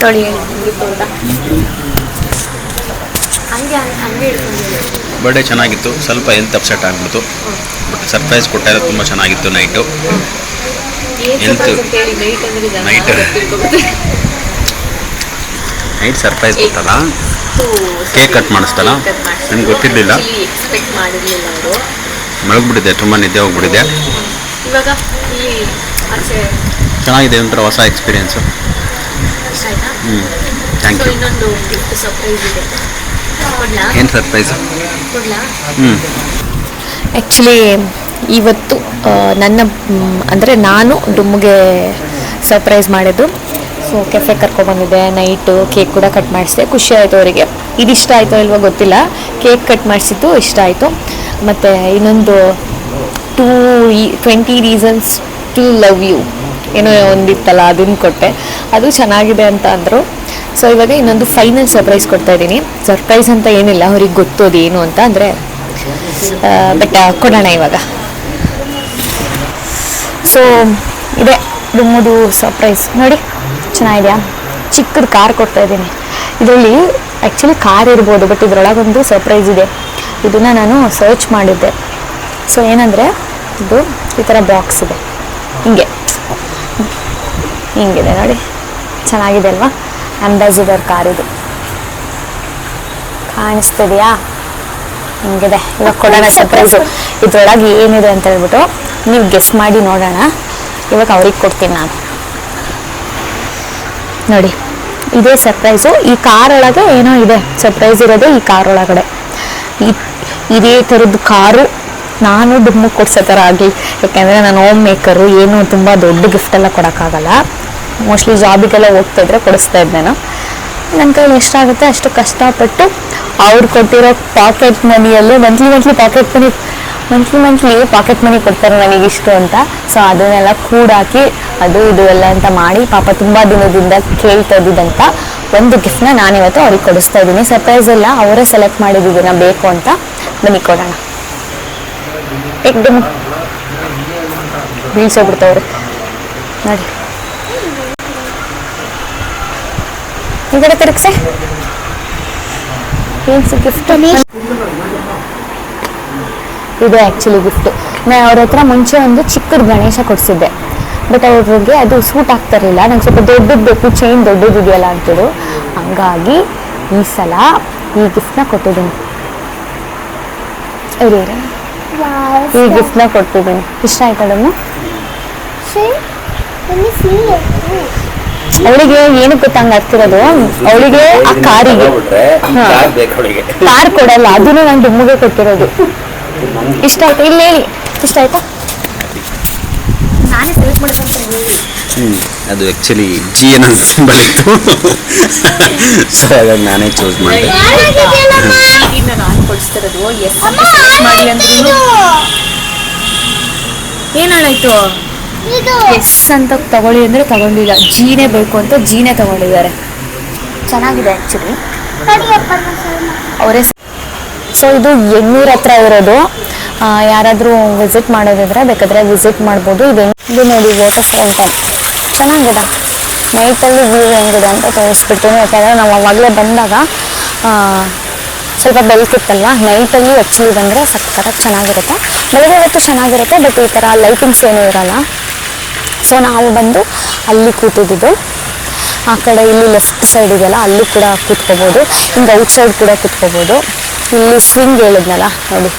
D: ನೋಡಿ ಹೇಳಿ ಹೆಂಗಿತ್ತು ಅಂತ ಹಂಗೆ ಹಂಗೆ
B: ಬರ್ಡೇ ಚೆನ್ನಾಗಿತ್ತು. ಸ್ವಲ್ಪ ಹೆಲ್ತ್ ಅಪ್ಸೆಟ್ ಆಗ್ಬಿಡ್ತು. ಬಟ್ ಸರ್ಪ್ರೈಸ್ ಕೊಟ್ಟಾರೆ ತುಂಬ ಚೆನ್ನಾಗಿತ್ತು night health Night. Night surprise ಕೊಟ್ಟಲ್ಲ? Cake cut ಮಾಡಿಸ್ತಲ್ಲ ನನಗೆ ಗೊತ್ತಿರಲಿಲ್ಲ.
D: ಎಕ್ಸ್ಪೆಕ್ಟ್
B: ತುಂಬ ನಿದ್ದೆ
D: ಹೋಗ್ಬಿಟ್ಟಿದೆ.
B: ಚೆನ್ನಾಗಿದೆ ಒಂಥರ ಹೊಸ ಎಕ್ಸ್ಪೀರಿಯೆನ್ಸು ಹ್ಞೂ ಥ್ಯಾಂಕ್ ಯು ಏನು ಸರ್ಪ್ರೈಸು ಹ್ಞೂ
D: ಆ್ಯಕ್ಚುಲಿ ಇವತ್ತು ನನ್ನ ಅಂದರೆ ನಾನು ಡುಮ್ಗೆ ಸರ್ಪ್ರೈಸ್ ಮಾಡಿದ್ದು. ಸೊ ಕೆಫೆ ಕರ್ಕೊಬಂದಿದ್ದೆ ನೈಟು ಕೇಕ್ ಕೂಡ ಕಟ್ ಮಾಡಿಸಿದೆ. ಖುಷಿ ಆಯಿತು ಅವರಿಗೆ. ಇದಿಷ್ಟ ಆಯಿತು ಇಲ್ವೋ ಗೊತ್ತಿಲ್ಲ. ಕೇಕ್ ಕಟ್ ಮಾಡಿಸಿದ್ದು ಇಷ್ಟ ಆಯಿತು. ಮತ್ತು ಇನ್ನೊಂದು two twenty reasons to love you ಏನೋ ಒಂದಿತ್ತಲ್ಲ, ಅದನ್ನು ಕೊಟ್ಟೆ. ಅದು ಚೆನ್ನಾಗಿದೆ ಅಂತ ಅಂದರು. ಸೊ ಇವಾಗ ಇನ್ನೊಂದು ಫೈನಲ್ ಸರ್ಪ್ರೈಸ್ ಕೊಡ್ತಾ ಇದ್ದೀನಿ. ಸರ್ಪ್ರೈಸ್ ಅಂತ ಏನಿಲ್ಲ, ಅವ್ರಿಗೆ ಗೊತ್ತೋದು ಏನು ಅಂತ ಅಂದರೆ ಬಟ್ ಕೊಡೋಣ ಇವಾಗ. ಸೊ ಇದೆ. ಮೂರು ಸರ್ಪ್ರೈಸ್ ನೋಡಿ. ಚೆನ್ನಾಗಿದೆಯಾ? ಚಿಕ್ಕದು ಕಾರ್ ಕೊಡ್ತಾ ಇದ್ದೀನಿ. ಇದರಲ್ಲಿ ಆ್ಯಕ್ಚುಲಿ ಕಾರ್ ಇರ್ಬೋದು ಬಟ್ ಇದರೊಳಗೊಂದು ಸರ್ಪ್ರೈಸ್ ಇದೆ. ಇದನ್ನು ನಾನು ಸರ್ಚ್ ಮಾಡಿದ್ದೆ. ಸೊ ಏನಂದರೆ, ಇದು ಈ ಥರ ಬಾಕ್ಸ್ ಇದೆ. ಹಿಂಗೆ. ಹಿಂಗಿದೆ ನೋಡಿ. ಚೆನ್ನಾಗಿದೆ ಅಲ್ವಾ? ಅಂಬಾಸಿಡರ್ ಕಾರ್ ಇದು. ಕಾಣಿಸ್ತಿದೆಯಾ? ಹಿಂಗಿದೆ. ಇವಾಗ ಕೊಡೋಣ ಸರ್ಪ್ರೈಸು ಇದ್ರೊಳಗೆ ಏನಿದೆ ಅಂತ ಹೇಳ್ಬಿಟ್ಟು ನೀವು ಗೆಸ್ ಮಾಡಿ ನೋಡೋಣ. ಇವಾಗ ಅವ್ರಿಗೆ ಕೊಡ್ತೀನಿ ನಾನು. ನೋಡಿ, ಇದೇ ಸರ್ಪ್ರೈಸು ಈ ಕಾರ್ ಒಳಗೆ ಏನೋ ಇದೆ ಸರ್ಪ್ರೈಸ್ ಇರೋದೇ ಈ ಕಾರ್ ಒಳಗಡೆ. ಇದೇ ಥರದ್ದು ಕಾರು ನಾನು ಡುಮ್ಮು ಕೊಡ್ಸೋ ಥರ ಆಗಲಿ ಯಾಕೆಂದರೆ ನಾನು ಹೋಮ್ ಮೇಕರು ಏನು ತುಂಬ ದೊಡ್ಡ ಗಿಫ್ಟ್ ಎಲ್ಲ ಕೊಡೋಕ್ಕಾಗಲ್ಲ. ಮೋಸ್ಟ್ಲಿ ಜಾಬಿಗೆಲ್ಲ ಹೋಗ್ತಾ ಇದ್ರೆ ಕೊಡಿಸ್ತಾ ಇದ್ದೆ ನಾನು. ನನ್ನ ಕೈಲಿ ಎಷ್ಟಾಗುತ್ತೆ ಅಷ್ಟು ಕಷ್ಟಪಟ್ಟು ಅವ್ರು ಕೊಟ್ಟಿರೋ pocket ಮನಿಯಲ್ಲೇ monthly monthly pocket money monthly monthly pocket money ಕೊಡ್ತಾರೆ ನನಗೆ ಇಷ್ಟು ಅಂತ. ಸೊ ಅದನ್ನೆಲ್ಲ ಕೂಡಾಕಿ ಅದು, ಇದು ಎಲ್ಲ ಅಂತ ಮಾಡಿ ಪಾಪ ತುಂಬ ದಿನದಿಂದ ಕೇಳ್ತಾ ಇದ್ದಿದ್ದಂತ ಒಂದು ಗಿಫ್ಟ್ನ ನಾನಿವತ್ತು ಅವ್ರಿಗೆ ಕೊಡಿಸ್ತಾ ಇದ್ದೀನಿ. ಸರ್ಪ್ರೈಸ್ ಎಲ್ಲ ಅವರೇ ಸೆಲೆಕ್ಟ್ ಮಾಡಿದ್ದನ್ನ ಬೇಕು ಅಂತ ಬನ್ನಿ ಕೊಡೋಣ. ಬೀಳ್ಸೋಗ್ಬಿಡ್ತವ್ರೆ ನೋಡಿ. ಈ ಕಡೆ ತಿರುಗಿಸೆ. ಏನು ಗಿಫ್ಟ್
A: ಇದು ಆ್ಯಕ್ಚುಲಿ ಗಿಫ್ಟ್ ನಾನು ಅವ್ರ ಹತ್ರ ಮುಂಚೆ ಒಂದು ಚಿಕ್ಕದು ಗಣೇಶ ಕೊಡಿಸಿದ್ದೆ. ಬಟ್ ಅವ್ರಿಗೆ ಅದು ಸೂಟ್ ಆಗ್ತಿರ್ಲಿಲ್ಲ ನಂಗೆ ಸ್ವಲ್ಪ ದೊಡ್ಡದು ಬೇಕು ಚೈನ್ ದೊಡ್ಡದಿದೆಯಲ್ಲ ಅಂತೇಳು ಹಂಗಾಗಿ ಈ ಸಲ ಈ ಗಿಫ್ಟ್ನ ಕೊಟ್ಟಿದ್ದೀನಿ. ಈ ಗಿಫ್ಟ್ನ ಕೊಟ್ಟಿದ್ದೀನಿ. ಇಷ್ಟ ಆಯ್ತಾ ಅವಳಿಗೆ ಏನು ಗೊತ್ತಂಗ ಆಗ್ತಿರೋದು? ಅವಳಿಗೆ ಆ ಕಾರಿಗೆ. ಕಾರ್ ಕೊಡಲ್ಲ ಅದನ್ನು ನಾನು ಡಿಮ್ಮಗೆ ಕೊಟ್ಟಿರೋದು. ಇಷ್ಟ ಆಯ್ತಾ? ಇಲ್ಲಿ ಹೇಳಿ. ಇಷ್ಟ ಆಯ್ತಾ? ನಾನೇ ಸೆಲೆಕ್ಟ್ ಮಾಡ್ಕೊಂತ
B: ಹ್ಮ್ ಅದು ಆ್ಯಕ್ಚುಲಿ ಜಿ ಏನೋ ಸಿಂಬಲ್ ಇತ್ತು. ಸೊ ಹಾಗಾಗಿ ನಾನೇ ಚೂಸ್ ಮಾಡಿದೆ.
A: ನಾನು ಕೊಡಿಸ್ತಿರೋದು ಎಸ್ ಮಾಡಿ ಅಂದ್ರೂ ಏನಾಯ್ತು
C: ಇದು.
A: ಎಸ್ ಅಂತ ತಗೊಳ್ಳಿ ಅಂದ್ರೆ ತಗೊಂಡಿಲ್ಲ. ಜೀನೇ ಬೇಕು ಅಂತ ಜೀನೇ ತಗೊಂಡಿದ್ದಾರೆ. ಚೆನ್ನಾಗಿದೆ ಆ್ಯಕ್ಚುಲಿ ಅವರೇ ಸೊ ಇದು ಎಣ್ಣೂರ ಹತ್ರ ಇರೋದು. ಯಾರಾದರೂ ವಿಸಿಟ್ ಮಾಡೋದಿದ್ರೆ ಬೇಕಾದ್ರೆ ವಿಸಿಟ್ ಮಾಡ್ಬೋದು. ಇದು ನೋಡಿ ವಾಟರ್ ಫೌಂಟೈನ್ ಚೆನ್ನಾಗಿದೆ. ನೈಟಲ್ಲಿ ವ್ಯೂ ಹೆಂಗಿದೆ ಅಂತ ತೋರಿಸ್ಬಿಡ್ತೀನಿ ಯಾಕಂದರೆ ನಾವು ಅವಾಗಲೇ ಬಂದಾಗ ಸ್ವಲ್ಪ ಬೆಳಕಿತ್ತಲ್ವ ನೈಟಲ್ಲಿ ಆ್ಯಕ್ಚುಲಿ ಬಂದರೆ ಸಕ್ಕತ್ತಾಗಿ ಚೆನ್ನಾಗಿರುತ್ತೆ. ಬೆಳಗ್ಗೆ ಹೊತ್ತು ಚೆನ್ನಾಗಿರುತ್ತೆ ಬಟ್ ಈ ಥರ ಲೈಟಿಂಗ್ಸ್ ಏನೂ ಇರಲ್ಲ. ಸೊ ನಾವು ಬಂದು ಅಲ್ಲಿ ಕೂತಿದ್ದು. ಆ ಕಡೆ ಇಲ್ಲಿ ಲೆಫ್ಟ್ ಸೈಡ್ ಇದೆಯಲ್ಲ, ಅಲ್ಲಿ ಕೂಡ ಕೂತ್ಕೋಬೋದು. ಹಿಂಗೆ ಔಟ್ ಸೈಡ್ ಕೂಡ ಕೂತ್ಕೋಬೋದು. ಇಲ್ಲಿ ಸ್ವಿಂಗ್ ಹೇಳಿದ್ನಲ್ಲ, ನೋಡಿ.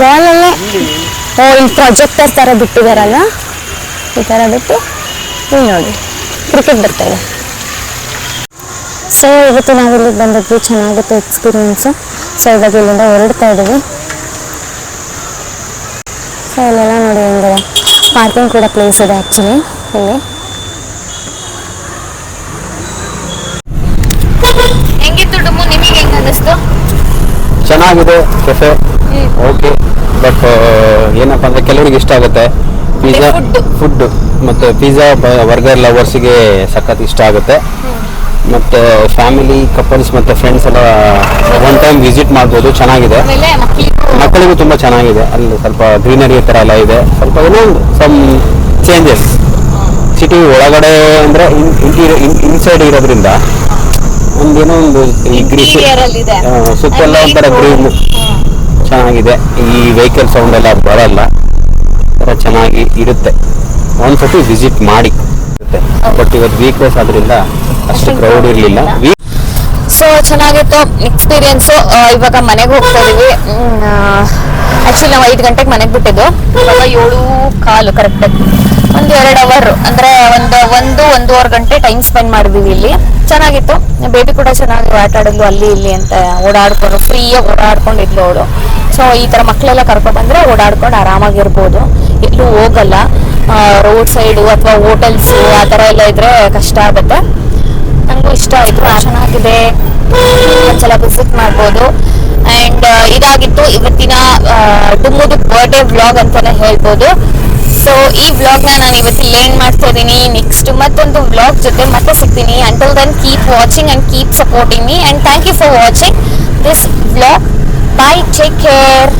A: ವಾಲಲ್ಲೇ ಓ, ಇಲ್ಲಿ ಪ್ರೊಜೆಕ್ಟರ್ ಥರ ಬಿಟ್ಟಿದಾರಲ್ಲ? ಈ ಥರ ಬಿಟ್ಟು, ಇಲ್ಲಿ ನೋಡಿ ಕ್ರಿಕೆಟ್ ಬರ್ತಾ ಇದೆ ಸೊ ಇವತ್ತು ನಾವಿಲ್ಲಿಗೆ ಬಂದಿದ್ವಿ ಚೆನ್ನಾಗುತ್ತೆ ಎಕ್ಸ್ಪೀರಿಯನ್ಸು ಸೊ ಇವಾಗ ಇಲ್ಲಿಂದ ಹೊರಡ್ತಾ ಇದ್ದೀವಿ. ಸೊ ಇಲ್ಲೆಲ್ಲ ನೋಡಿ ಹೆಂಗಿದೆ ಪಾರ್ಕಿಂಗ್ ಕೂಡ ಪ್ಲೇಸ್ ಇದೆ ಆ್ಯಕ್ಚುಲಿ ಇಲ್ಲಿ ಹೆಂಗಿತ್ತು ಡುಮ್ಮು ನಿಮಗೆ ಹೆಂಗೆ ಅನ್ನಿಸ್ತು
B: ಚೆನ್ನಾಗಿದೆ ಕೆಫೆ. ಓಕೆ ಬಟ್ ಏನಪ್ಪ ಅಂದರೆ ಕೆಲವರಿಗೆ ಇಷ್ಟ ಆಗುತ್ತೆ. ಪಿಜ್ಜಾ. ಫುಡ್ ಮತ್ತೆ ಪಿಜ್ಜಾ ಬರ್ಗರ್ ಲವರ್ಸಿಗೆ ಸಖತ್ ಇಷ್ಟ ಆಗುತ್ತೆ. ಮತ್ತೆ ಫ್ಯಾಮಿಲಿ ಕಪಲ್ಸ್ ಮತ್ತೆ ಫ್ರೆಂಡ್ಸ್ ಎಲ್ಲ ಒನ್ ಟೈಮ್ ವಿಸಿಟ್ ಮಾಡ್ಬೋದು. ಚೆನ್ನಾಗಿದೆ.
A: ಮಕ್ಕಳಿಗೂ
B: ತುಂಬ ಚೆನ್ನಾಗಿದೆ. ಅಲ್ಲಿ ಸ್ವಲ್ಪ ಗ್ರೀನರಿ ಥರ ಎಲ್ಲ ಇದೆ. ಸ್ವಲ್ಪ ಏನೋ ಸಮ್ ಚೇಂಜಸ್ ಸಿಟಿ ಒಳಗಡೆ ಅಂದ್ರೆ ಇಂಟೀರಿಯರ್ ಇನ್ಸೈಡ್ ಇರೋದ್ರಿಂದ ಒಂದೇನೋ ಒಂದು ಈ ಗ್ರೀಸ್. ಸುತ್ತೆಲ್ಲ ಒಂಥರ ಗ್ರೀನ್ ಚೆನ್ನಾಗಿದೆ. ಈ ವೆಹಿಕಲ್ ಸೌಂಡ್ ಎಲ್ಲ ಬರಲ್ಲ. ಒಂಥರ ಚೆನ್ನಾಗಿ ಇರುತ್ತೆ. ಒಂದ್ಸತಿ ವಿಸಿಟ್ ಮಾಡಿ. ಬಟ್ ಇವತ್ತು ವೀಕ್ನೆಸ್ ಆದ್ರಿಂದ ಅಷ್ಟು ಕ್ರೌಡ್ ಇರಲಿಲ್ಲ.
A: ಸೊ ಚೆನ್ನಾಗಿತ್ತು ಎಕ್ಸ್ಪೀರಿಯನ್ಸು ಇವಾಗ ಮನೆಗೆ ಹೋಗ್ತಾ ಇದೀವಿ. ಆ್ಯಕ್ಚುಲಿ ನಾವು ಐದು ಗಂಟೆಗೆ ಮನೆಗೆ ಬಿಟ್ಟಿದ್ದು. ಇವಾಗ ಏಳು ಕಾಲು ಕರೆಕ್ಟಾಗಿ ಒಂದು ಎರಡು ಅವರ್ ಅಂದರೆ ಒಂದು ಒಂದು, ಒಂದೂವರೆ ಗಂಟೆ ಟೈಮ್ ಸ್ಪೆಂಡ್ ಮಾಡಿದ್ವಿ ಇಲ್ಲಿ. ಚೆನ್ನಾಗಿತ್ತು. ಬೇಬಿ ಕೂಡ ಚೆನ್ನಾಗಿ ಆಟ ಆಡಿದ್ಲು ಅಲ್ಲಿ, ಇಲ್ಲಿ ಅಂತ ಓಡಾಡ್ಕೊಂಡು ಫ್ರೀಯಾಗಿ ಓಡಾಡ್ಕೊಂಡು ಇದ್ಲು ಅವಳು. ಸೊ ಈ ಥರ ಮಕ್ಕಳೆಲ್ಲ ಕರ್ಕೊಂಡು ಬಂದ್ರೆ ಓಡಾಡ್ಕೊಂಡು ಆರಾಮಾಗಿರ್ಬೋದು. ಎಲ್ಲೂ ಹೋಗಲ್ಲ. ರೋಡ್ ಸೈಡು ಅಥವಾ ಹೋಟೆಲ್ಸು ಆ ಥರ ಎಲ್ಲ ಇದ್ರೆ ಕಷ್ಟ ಆಗುತ್ತೆ. ಇಷ್ಟ ಆಯ್ತು. ಚೆನ್ನಾಗಿದೆ. ಒಂದ್ಸಲ ವಿಸಿಟ್ ಮಾಡ್ಬೋದು. ಅಂಡ್ ಇದಾಗಿತ್ತು. ಇವತ್ತಿನ ಡುಮ್ಮುದು ಬರ್ಡೇ ವ್ಲಾಗ್ ಅಂತಾನೆ ಹೇಳ್ಬೋದು. ಸೊ ಈ ವ್ಲಾಗ್ನ ನಾನು ಇವತ್ತು ಲೇನ್ ಮಾಡ್ತಾ ಇದ್ದೀನಿ. ನೆಕ್ಸ್ಟ್ ಮತ್ತೊಂದು ವ್ಲಾಗ್ ಜೊತೆ ಮತ್ತೆ ಸಿಗ್ತೀನಿ. Until then keep watching and keep supporting me and thank you for watching this vlog bye take care